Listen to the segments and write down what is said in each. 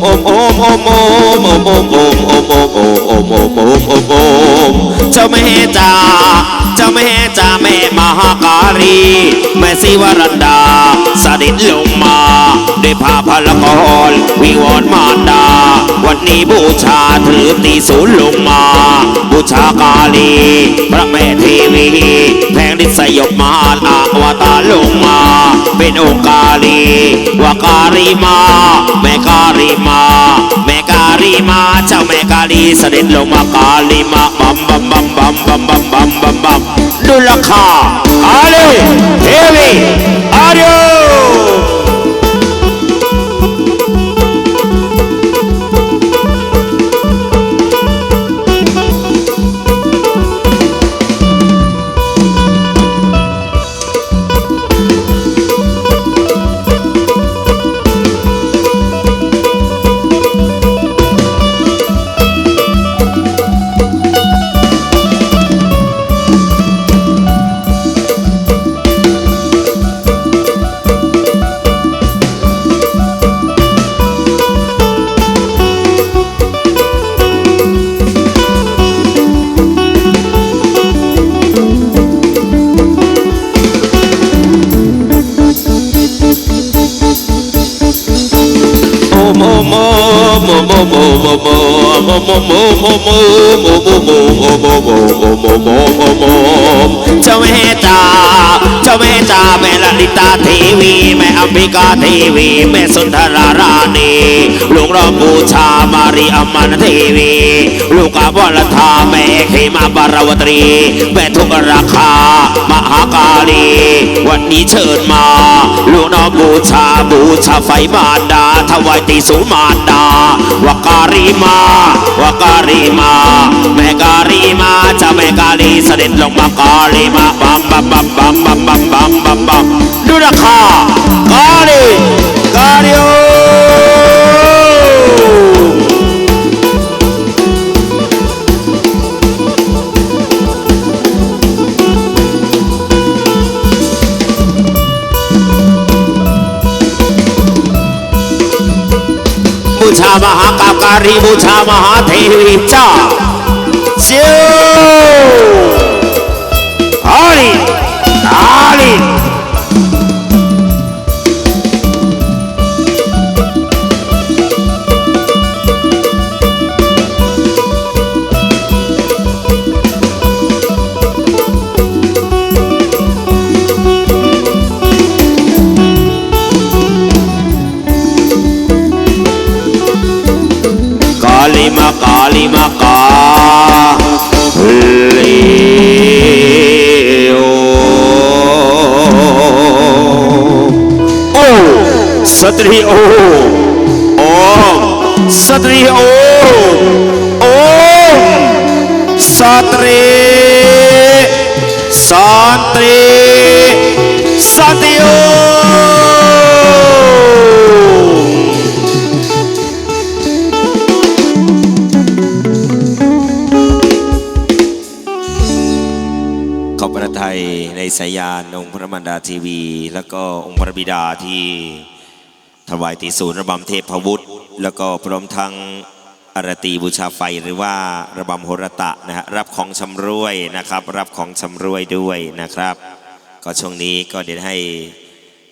มอมอมอมอมอมอมอมอมอมอมอมอมอมอมอมเจ้าแม่จ๋าเจ้าแม่จ๋า แม่มหาการีแม่ศิวรันดาสด็จลงมาด้วยผ้าพละกรวิวอนมารดา วันนี้บูชาถือตีศูนย์ลงมา บูชากาลี พระแม่เทวีแผงดิษยบมาอาวตารลงมา เป็นองค์กาลีวาการีมา แม่การีมา แม่การีมาเจ้าแม่กาลีเสด็จลงมากาลีมาบัมบัมบัมบัมบัมบัมบัมบัมบัมดุลคา தேவை เจ้าแม่ แม่จ้าแม่ลลิตาเทวี แม่อัมพิกาเทวี แม่สุนทราราณีลูกรอบูชามารีอมันเทวี ลูกกาบวรธาแม่เขมาบารวตรี แม่ทุกราคามหากาลี วันนี้เชิญมา ลูกน้องบูชาบูชาไฟมารดาถวายตีสูมารดาวาการีมาวาการีมา แม่การีมาจะแม่กาลีเสด็จลงมากาลีมาบัมบัมบัมบัมบัมบัม 빰빰빰빰빰 누나카 가리 가리오. 무차마하 까까리 무차마하 대립자. 쇼 Kali, Kalima kalima kah. รีโอโอสตรีโอโอสตรีสันตรีสันติโอขอบพระทัยในสายานองค์พระมารดาทีวี แล้วก็องค์พระบิดาที่ วายตีศูนย์ระบำเทพวุฒิแล้วก็พร้อมทั้งอารตีบูชาไฟหรือว่าระบำโหรตะนะฮะรับของชำรวยนะครับ รับของชำรวยด้วยนะครับ ก็ช่วงนี้ก็เดี๋ยวให้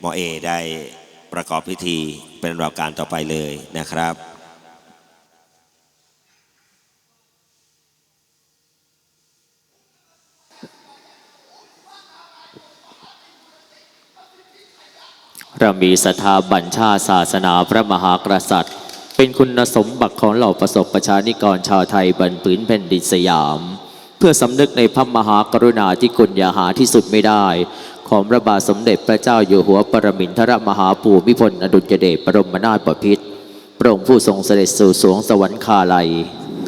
หมอเอได้ประกอบพิธีเป็นราวการต่อไปเลยนะครับ เรามีศรัทธาบัญชาศาสนาพระมหากษัตริย์ เป็นคุณสมบัติของเหล่าประสบประชานิกรชาวไทยบรรผืนแผ่นดินสยาม เพื่อสำนึกในพระมหากรุณาที่คุณอย่าหาที่สุดไม่ได้ ของพระบาทสมเด็จพระเจ้าอยู่หัวปรมินทรมหาภูมิพลอดุลยเดชบรมนาถบพิตรพระองค์ผู้ทรงเสด็จสู่สวงสวรรคาลัย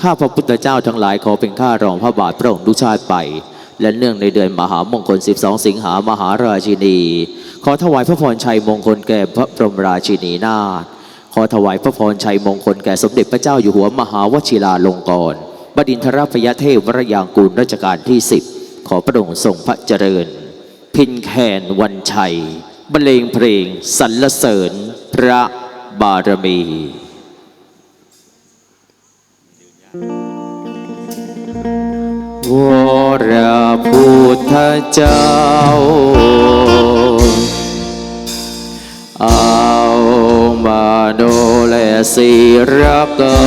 ข้าพระพุทธเจ้าทั้งหลายขอเป็นข้ารองพระบาทพระองค์ทุกชาติไป และเนื่องในเดือนมหามงคล 12 สิงหามหาราชินี ขอถวายพระพรชัยมงคลแก่พระบรมราชินีนาถขอถวายพระพรชัยมงคลแก่สมเด็จพระเจ้าอยู่หัวมหาวชิราลงกรณ์บดินทรพยเทพวรยางกูลรัชกาลที่10ขอพระองค์ทรงพระเจริญ พินแคนวันชัยบรรเลงเพลงสรรเสริญ พระบารมีวรพุทธเจ้า และศิรกา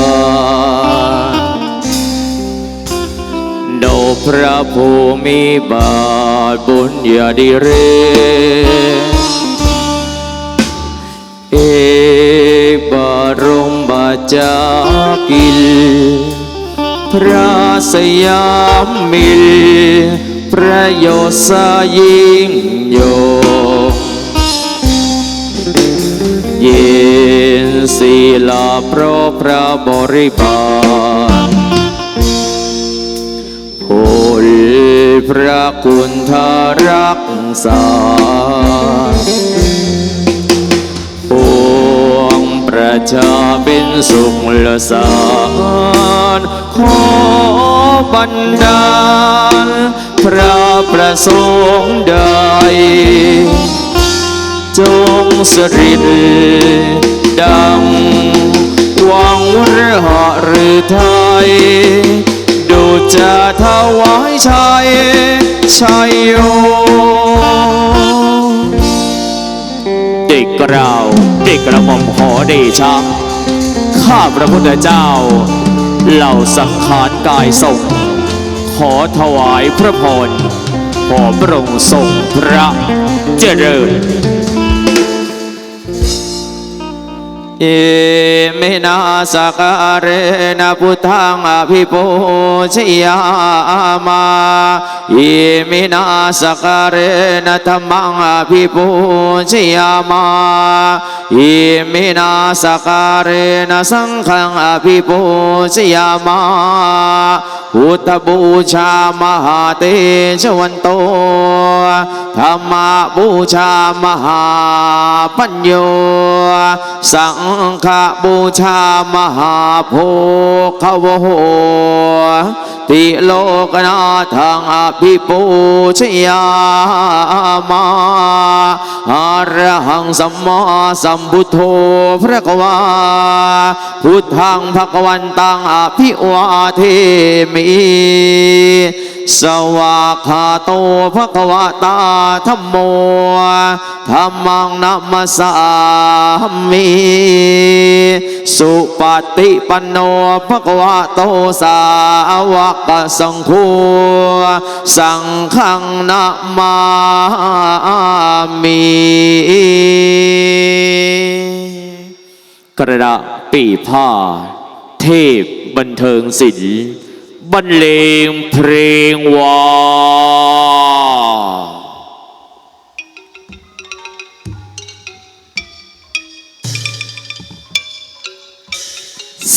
โดพระภูมิบาทบุญญาดิเรเอกบรมบาจากิล พระสยามมิลประโยชน์สยิ่งโย ศีลาเพราะพระบริบาลผลพระคุณทารักษาปวงประชาเป็นสุขละสารขอบันดาล พระประสงค์ใดจงสริด ดังหวังรหะหรือไทย ดูจะถวายชัยชัยโยเด็กกล่าเด็กกระหม่อมขอเดชะข้าพระพุทธเจ้า เหล่าสังขารกายทรงขอถวายพระพรขอพระองค์ทรงพระเจริญ เอเมนาสการเรนะพุทธังอภิปูชยามาเอเมนาสการเรนะธรรมังอภิปูชยามาเอเมนาสการเรนะสังฆังอภิปูชยามาพุทธบูชามหาเตชวันโตธรรมบูชามหาปัญโยสังฆบูชามหาโภควโหติโลกนาทังอภิปูชยามาอรหังสัมมาสัมพุทโธพระกวาพุทธังภควันตังอภิวาเทมิสวากขาโตภควตาธัมโมธรรมังนัมสสามิสุปฏิปันโนภควโตสาวกสังโฆสังฆังนามามิกระดาปีผ้า เทพบันเทิงศิลป์บรรเลงเพลงวา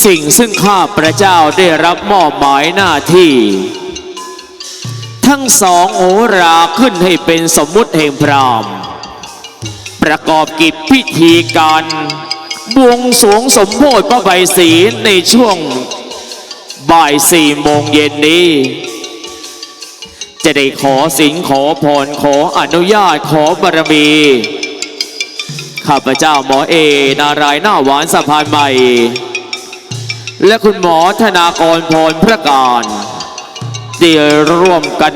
สิ่งซึ่งข้าพระเจ้าได้รับมอบหมายหน้าที่ ทั้งสองโอราขึ้นให้เป็นสมมุติแห่งพรามประกอบกิจพิธีการบวงสวงสมโพธิพระใบายสีในช่วงบ่ายสี่โมงเย็นนี้ จะได้ขอสินขอพรขออนุญาตขอบารมี ข้าพเจ้าหมอเอนารายหน้าหวานสะพานใหม่ และคุณหมอธนากรพรพระการได้ร่วมกัน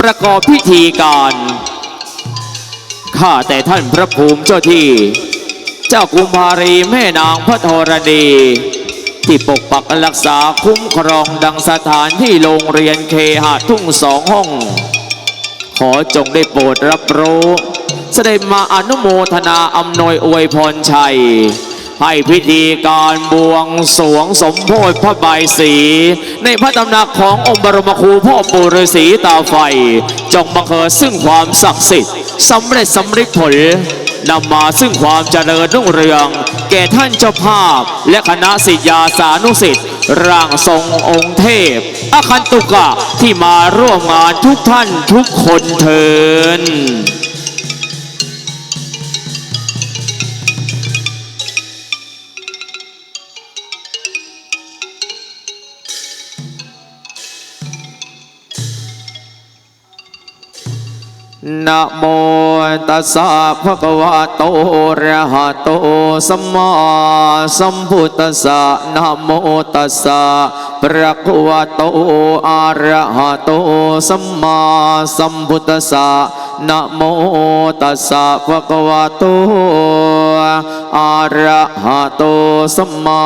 ประกอบพิธีการข้าแต่ท่านพระภูมิเจ้าที่ เจ้ากุมารีแม่นางพระธรณีที่ปกปักรักษาคุ้มครองดังสถานที่โรงเรียนเคหะทุ่งสองห้อง ขอจงได้โปรดรับรู้ เสด็จมาอนุโมทนาอำนวยอวยพรชัย ให้พิธีการบวงสรวงสมโพธิพระบายสี ในพระตำหนักขององค์บรมครูพ่อปู่ฤาษีตาไฟ จงบังเกิดซึ่งความศักดิ์สิทธิ์สำเร็จสำเร็จผลนำมาซึ่งความเจริญรุ่งเรือง แก่ท่านเจ้าภาพ และคณะศิษยาสานุสิทธิ์ร่างทรงองค์เทพ อคันตุกะที่มาร่วมงานทุกท่านทุกคนเทิน นะโมตัสสะภะคะวะโตอะระหะโตสัมมาสัมพุทธัสสะนะโมตัสสะภะคะวะโตอะระหะโตสัมมาสัมพุทธัสสะนะโมตัสสะภะคะวะโต อะระหะโตสัมมา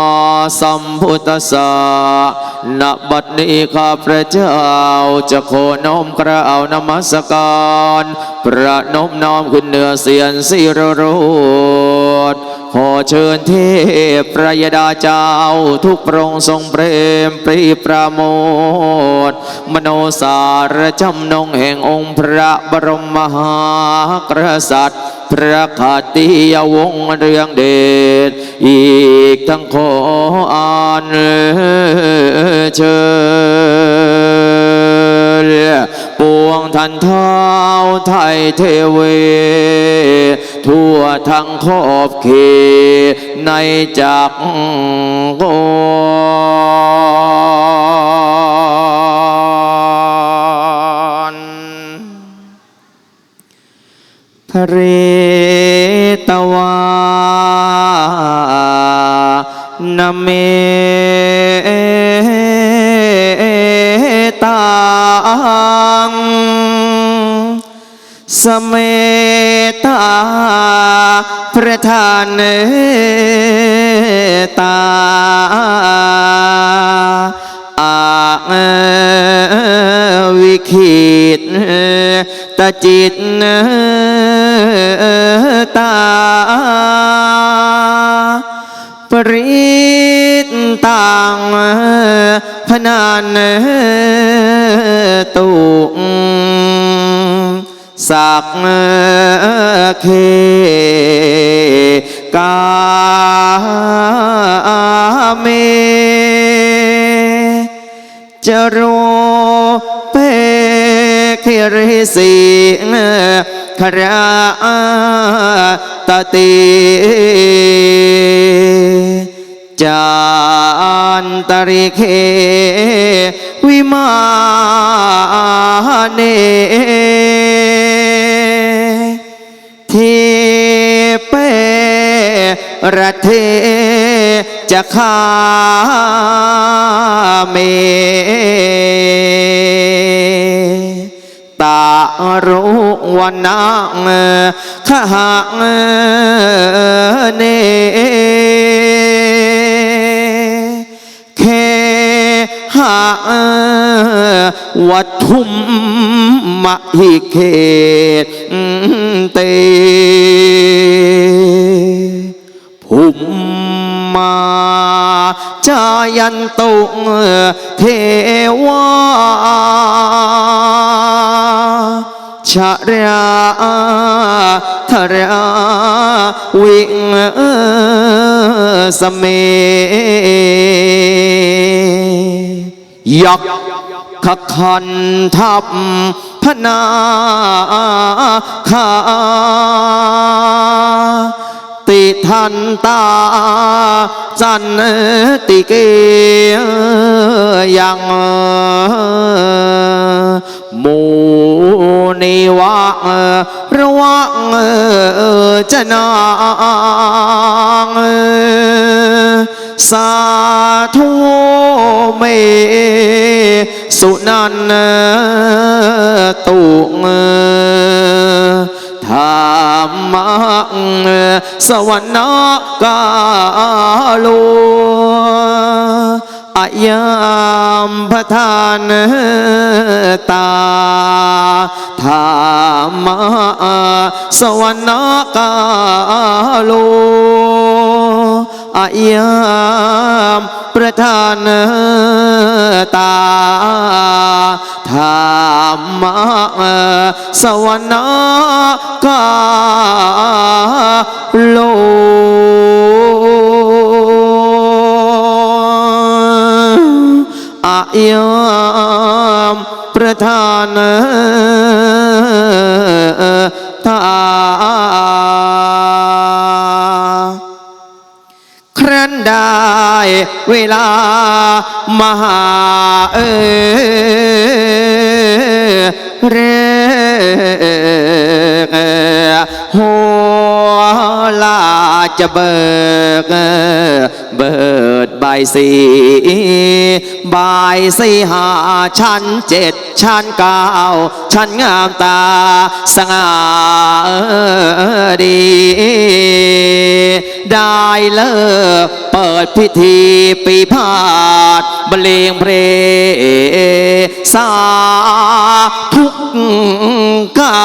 สัมพุทธัสสะณบัดนี้ข้าพระเจ้าจะโคน้อมกราวนมัสการ พระนมน้อมขึ้นเหนือเสียนสิรโรด ขอเชิญเทพพระยดาเจ้า ทุกพระองค์ทรงเปรมปรีประโมทมโนสารจำนงแห่งองค์พระบรมมหากษัตริย์ พระคติยวงเรืองเดชอีกทั้งขออ่านเชิญ ปวงทันเท้าไทยเทเว ทั่วทั้งขอบเขตในจักรวาลพระเรตวานเม สเมตาประธานตาอาวิคิดตาจิตต กเคกาเมจโรเปเคริสิคราตติจานตริเควิมาเน ระเทจะคาเมตารุวันนังขหะเนเคหะวัตถุมมหิเขตเตันตุเทวาชะราธราวิงสเมยักขคันทับพนาคา ติทันตาจันติเกยังมูนิวะระวังจนางสาธุเมสุนันตุง ธรรมังสวรรกาโลอายามพทานตาธรรมสวรรกาโลอายามประธานตาธร รมสวนากาโลอายามประธานทา นันได้เวลามาหาเออเรหัวลาจะเบิกเบิกายสี่บ่ายสี่หาชั้นเจ็ดชั้นเก้าชั้นงามตาสง่าดี ได้เลิกเปิดพิธีปีพาดบรรเลงเพรงสาทุกกา